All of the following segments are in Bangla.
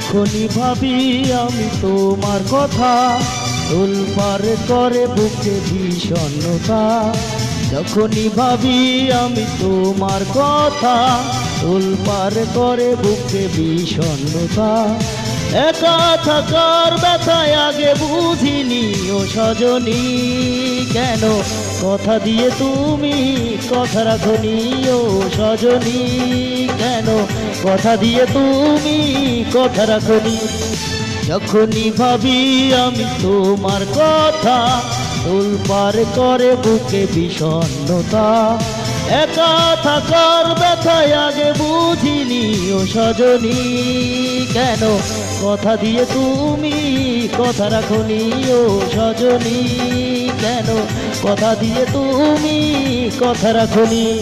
যখনই ভাবি আমি তোমার কথা তোলপার করে বুকে ভীষণতা যখনই ভাবি আমি তোমার কথা তোলপার করে বুকে বিষণ্ণতা। একা থাকার ব্যথায় আগে বুঝিনি ও সজনী, কেন কথা দিয়ে তুমি কথা রাখনি ও সজনী, কেন কথা দিয়ে তুমি কথা রাখনি? যখনই ভাবি আমি তোমার কথা তোলপার করে বুকে বিষণ্ণতা একা থাকার ব্যথায় আগে বুঝিনি ও সজনী। কেন? কথা দিয়ে তুমি কথা রাখনি ও সজনী। কেন? কথা দিয়ে তুমি কথা রাখনি।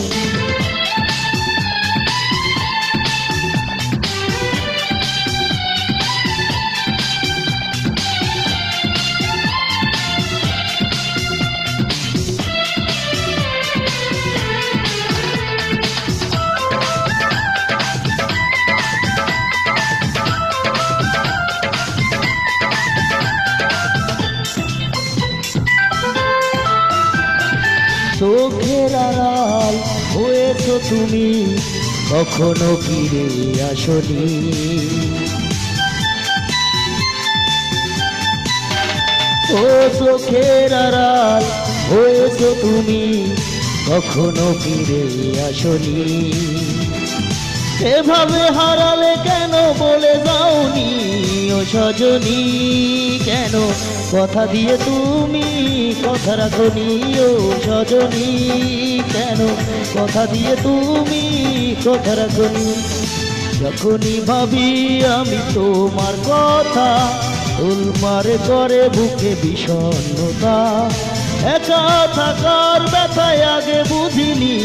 চোখের আড়াল হয়েছো তুমি, কখনো ফিরে আসনি। ও চোখের আড়াল হয়েছো তুমি, কখনো ফিরে আসনি। এভাবে হারালে কেন বলে যাওনি ও সজনী? কেন কথা দিয়ে তুমি কথা রাখনি ও সজনী, কেন কথা দিয়ে তুমি কথা রাখনি যখনই ভাবি আমি তোমার কথা, উলমারে করে বুকে বিষণ্ণতা। একা থাকার ব্যথায় আগে বুঝিনি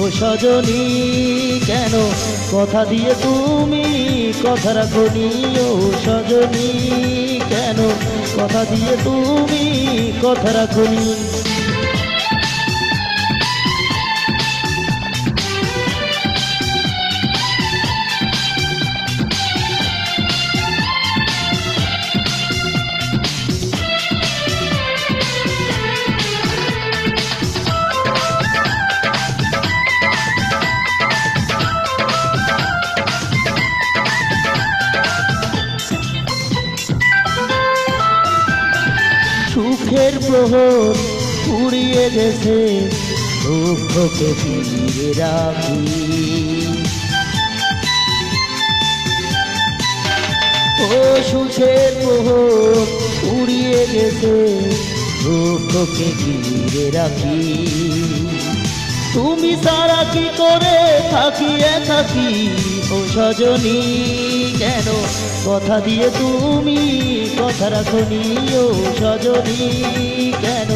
ও সজনী, কেন কথা দিয়ে তুমি কথা রাখনি? ও সজনী, কেন কথা দিয়ে তুমি কথা রাখনি? সুখের প্রহর উড়িয়ে গেছে, দুঃখকে ফিরিয়ে রাখি। ও সুখের প্রহর উড়িয়ে গেছে, দুঃখকে ঘিরে রাখি। তুমি সারা কি করে থাকি একাকি ও সজনী, কেন? কথা দিয়ে তুমি কথা রাখনি, ও সজনী, কেন?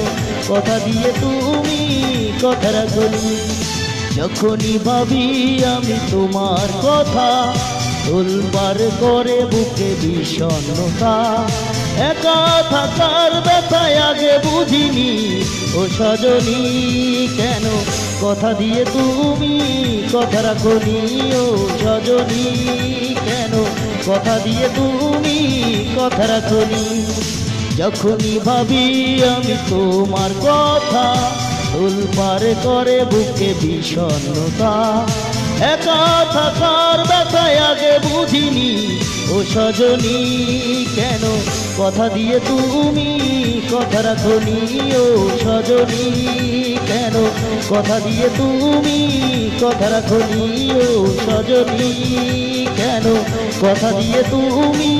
কথা দিয়ে তুমি কথা রাখনি। যখনই ভাবি আমি তোমার কথা তোলবার করে বুকে বিষণ্ণতা। একা থাকার ব্যথায় আগে বুঝিনি, ও সজনী, কেন? কথা দিয়ে তুমি কথা রাখনি ও সজনী। কেন? কথা দিয়ে তুমি কথা রাখনি যখনই ভাবি আমি তোমার কথা তোলপার করে বুকে বিষণ্ণতা একা থাকার আগে বুঝিনি। ও সজনী, কেন কথা দিয়ে তুমি কথা রাখনি? ও সজনী, কেন কথা দিয়ে তুমি কথা রাখনি? ও সজনী, কেন কথা দিয়ে তুমি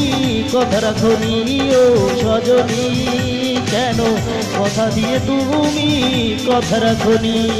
কথা রাখনি? ও সজনী, কেন কথা দিয়ে তুমি কথা রাখনি?